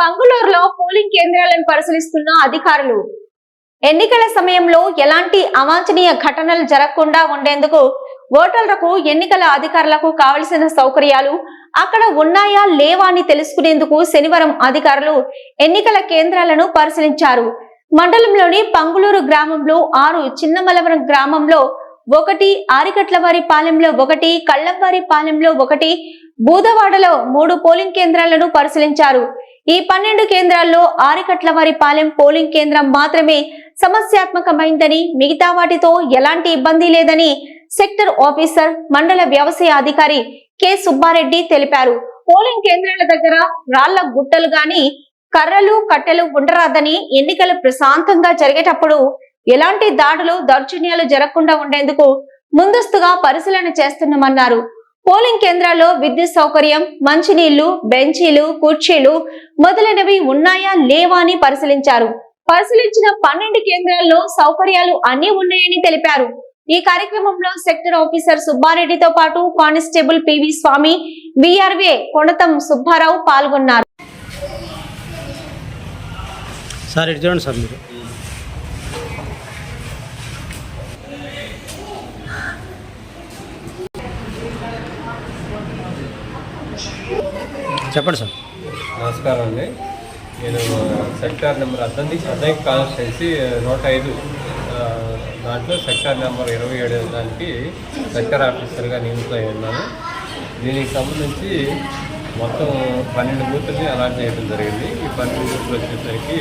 పంగులూరులో polling కేంద్రాలను పరిశీలిస్తున్న అధికారులు ఎన్నికల సమయంలో ఎలాంటి అవాంఛనీయ ఘటనలు జరగకుండా ఉండేందుకు ఓటర్లకు ఎన్నికల అధికారులకు కావలసిన సౌకర్యాలు అక్కడ ఉన్నాయా లేవా అని తెలుసుకునేందుకు శనివారం అధికారులు ఎన్నికల కేంద్రాలను పరిశీలించారు. మండలంలోని పంగులూరు గ్రామంలో ఆరు చిన్నమలవరం గ్రామంలో ఒకటి ఆరికట్లవారి పాలెంలో ఒకటి కళ్ళంవారి పాలెంలో ఒకటి బూదవాడలో మూడు పోలింగ్ కేంద్రాలను పరిశీలించారు. ఈ పన్నెండు కేంద్రాల్లో ఆరికట్లవారి పాలెం పోలింగ్ కేంద్రం మాత్రమే సమస్యాత్మకమైందని మిగతా వాటితో ఎలాంటి ఇబ్బంది లేదని సెక్టర్ ఆఫీసర్ మండల వ్యవసాయ అధికారి కె. సుబ్బారెడ్డి తెలిపారు. పోలింగ్ కేంద్రాల దగ్గర రాళ్ళ గుట్టలు గాని కర్రలు కట్టెలు ఉండరాదని ఎన్నికలు ప్రశాంతంగా జరిగేటప్పుడు ఎలాంటి దాడులు దౌర్జన్యాలు జరగకుండా ఉండేందుకు ముందస్తుగా పరిశీలన చేస్తున్నామన్నారు. పోలింగ్ కేంద్రాల్లో విద్యుత్ సౌకర్యం మంచినీళ్ళు బెంచీలు కుర్చీలు మొదలైనవి ఉన్నాయా లేవా అని పరిశీలించారు. పరిశీలించిన పన్నెండు కేంద్రాల్లో సౌకర్యాలు అన్ని ఉన్నాయని తెలిపారు. ఈ కార్యక్రమంలో సెక్టర్ ఆఫీసర్ సుబ్బారెడ్డితో పాటు కానిస్టేబుల్ పివి స్వామి విఆర్వే కొనతం సుబ్బారావు పాల్గొన్నారు. సార్ చూడండి సార్ మీరు. చెప్పండి సార్. నమస్కారం అండి. నేను సెక్టార్ నెంబర్ అద్దంది. అద్దె కాన్స్టెన్సీ నూట ఐదు దాంట్లో సెక్టార్ నెంబర్ ఇరవై ఏడు దానికి సెక్టార్ ఆఫీసర్గా నియమితులై ఉన్నాను. దీనికి సంబంధించి మొత్తం పన్నెండు బూతుల్ని అలాట్ చేయడం జరిగింది. ఈ పన్నెండు బూతులు వచ్చేసరికి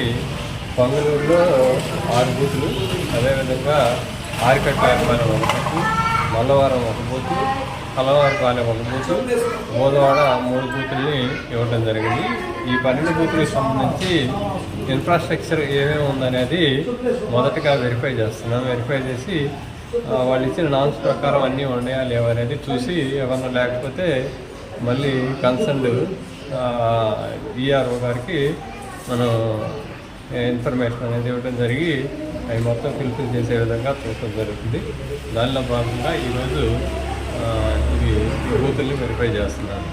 పొంగలూరులో ఆరు బూతులు అదేవిధంగా ఆరికట్ట ఏర్పాటు ఒక బూతు మల్లవారం ఒక బూతు కలవారిపాలెం ఒక బూతు. బోధవాడ మూడు బూతుల్ని ఇవ్వడం జరిగింది. ఈ పన్నెండు బూతులకు సంబంధించి ఇన్ఫ్రాస్ట్రక్చర్ ఏమేమి ఉందనేది మొదటగా వెరిఫై చేస్తున్నాం. వెరిఫై చేసి వాళ్ళు ఇచ్చిన నామ్స్ ప్రకారం అన్నీ ఉన్నాయా లేవా అనేది చూసి ఏమన్నా లేకపోతే మళ్ళీ కన్సర్న్ ఈఆర్ఓ గారికి మనం ఇన్ఫర్మేషన్ అనేది ఇవ్వడం జరిగి అవి మొత్తం ఫిల్ఫిల్ చేసే విధంగా చూడటం జరుగుతుంది. దానిలో భాగంగా ఈరోజు ఇది ఈ బూతుల్ని వెరిఫై చేస్తున్నాను